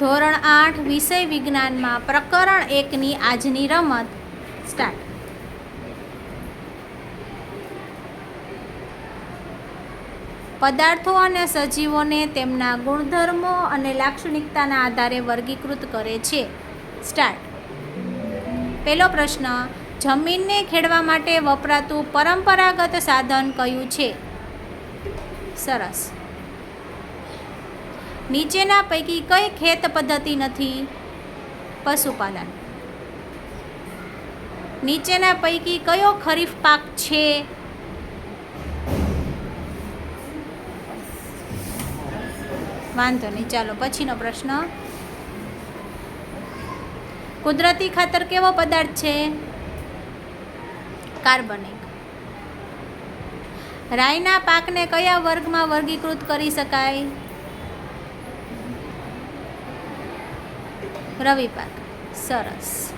ધોરણ આઠ વિષય વિજ્ઞાનમાં પ્રકરણ એકની આજની રમત સ્ટાર્ટ પદાર્થો અને સજીવોને તેમના ગુણધર્મો અને લાક્ષણિકતાના આધારે વર્ગીકૃત કરે છે. સ્ટાર્ટ પહેલો પ્રશ્ન, જમીનને ખેડવા માટે વપરાતું પરંપરાગત સાધન કયું છે? સરસ. નીચેના પૈકી કઈ ખેત પદ્ધતિ નથી? પશુપાલન. નીચેના પૈકી કયો ખરીફ પાક છે? વાંધો નહીં, ચાલો પછીનો પ્રશ્ન. કુદરતી ખાતર કેવો પદાર્થ છે? કાર્બનિક. રાઈના પાકને કયા વર્ગમાં વર્ગીકૃત કરી શકાય? રવિ પાર્ક સરસ.